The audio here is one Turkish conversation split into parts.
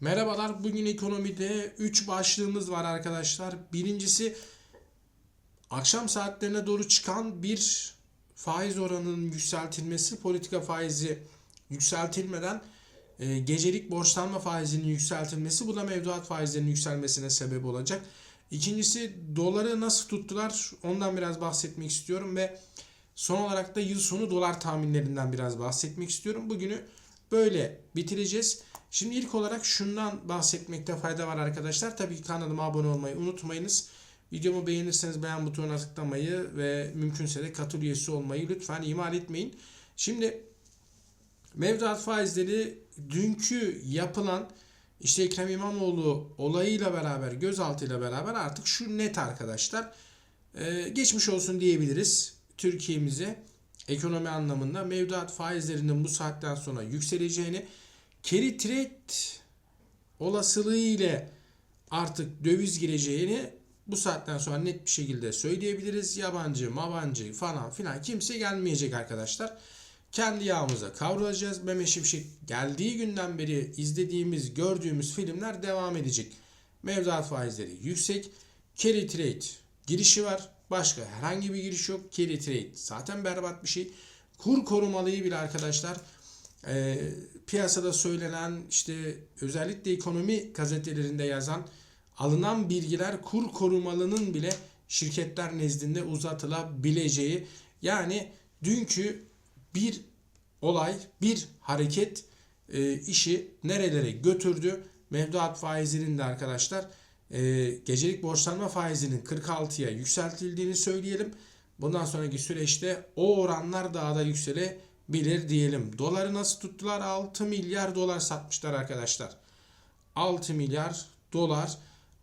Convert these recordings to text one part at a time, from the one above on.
Merhabalar. Bugün ekonomide 3 başlığımız var arkadaşlar. Birincisi akşam saatlerine doğru çıkan bir faiz oranının yükseltilmesi, politika faizi yükseltilmeden e, gecelik borçlanma faizinin yükseltilmesi bu da mevduat faizlerinin yükselmesine sebep olacak. İkincisi doları nasıl tuttular ondan biraz bahsetmek istiyorum ve son olarak da yıl sonu dolar tahminlerinden biraz bahsetmek istiyorum. Bugünü böyle bitireceğiz. Şimdi ilk olarak şundan bahsetmekte fayda var arkadaşlar. Tabii ki kanalıma abone olmayı unutmayınız. Videomu beğenirseniz beğen butonuna tıklamayı ve mümkünse de katıl üyesi olmayı lütfen ihmal etmeyin. Şimdi mevduat faizleri dünkü yapılan işte Ekrem İmamoğlu olayıyla beraber gözaltıyla beraber artık şu net arkadaşlar. Ee, geçmiş olsun diyebiliriz Türkiye'mize ekonomi anlamında mevduat faizlerinin bu saatten sonra yükseleceğini carry trade olasılığı ile artık döviz gireceğini bu saatten sonra net bir şekilde söyleyebiliriz. Yabancı, mabancı falan filan kimse gelmeyecek arkadaşlar. Kendi yağımıza kavrulacağız. Mehmet Şimşek geldiği günden beri izlediğimiz, gördüğümüz filmler devam edecek. Mevduat faizleri yüksek. Carry trade girişi var. Başka herhangi bir giriş yok. Carry trade zaten berbat bir şey. Kur korumalıyı bile arkadaşlar e, piyasada söylenen işte özellikle ekonomi gazetelerinde yazan alınan bilgiler kur korumalının bile şirketler nezdinde uzatılabileceği yani dünkü bir olay bir hareket e, işi nerelere götürdü mevduat faizinin de arkadaşlar e, gecelik borçlanma faizinin 46'ya yükseltildiğini söyleyelim. Bundan sonraki süreçte o oranlar daha da yükselebilir diyelim. Doları nasıl tuttular? 6 milyar dolar satmışlar arkadaşlar. 6 milyar dolar.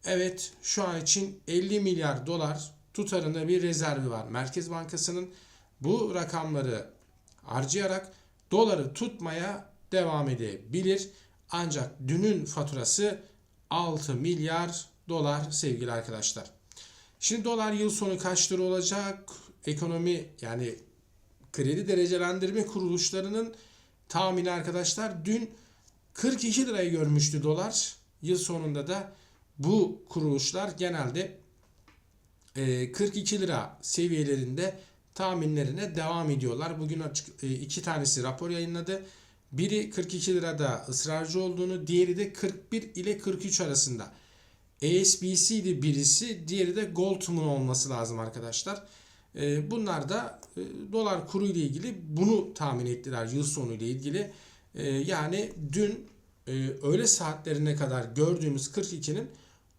Evet şu an için 50 milyar dolar tutarında bir rezervi var. Merkez Bankası'nın bu rakamları harcayarak doları tutmaya devam edebilir. Ancak dünün faturası 6 milyar dolar sevgili arkadaşlar. Şimdi dolar yıl sonu kaç lira olacak? Ekonomi yani kredi derecelendirme kuruluşlarının tahmini arkadaşlar dün 42 lirayı görmüştü dolar. Yıl sonunda da bu kuruluşlar genelde 42 lira seviyelerinde tahminlerine devam ediyorlar. Bugün açık iki tanesi rapor yayınladı. Biri 42 lirada ısrarcı olduğunu, diğeri de 41 ile 43 arasında. ASBC'di birisi, diğeri de Goldman olması lazım arkadaşlar. Bunlar da dolar kuru ile ilgili bunu tahmin ettiler yıl sonu ile ilgili. Yani dün öğle saatlerine kadar gördüğümüz 42'nin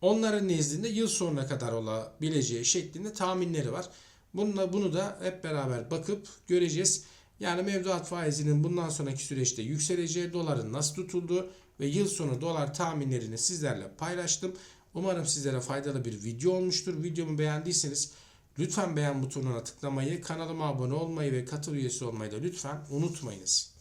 onların nezdinde yıl sonuna kadar olabileceği şeklinde tahminleri var. Bununla bunu da hep beraber bakıp göreceğiz. Yani mevduat faizinin bundan sonraki süreçte yükseleceği, doların nasıl tutulduğu ve yıl sonu dolar tahminlerini sizlerle paylaştım. Umarım sizlere faydalı bir video olmuştur. Videomu beğendiyseniz lütfen beğen butonuna tıklamayı, kanalıma abone olmayı ve katıl üyesi olmayı da lütfen unutmayınız.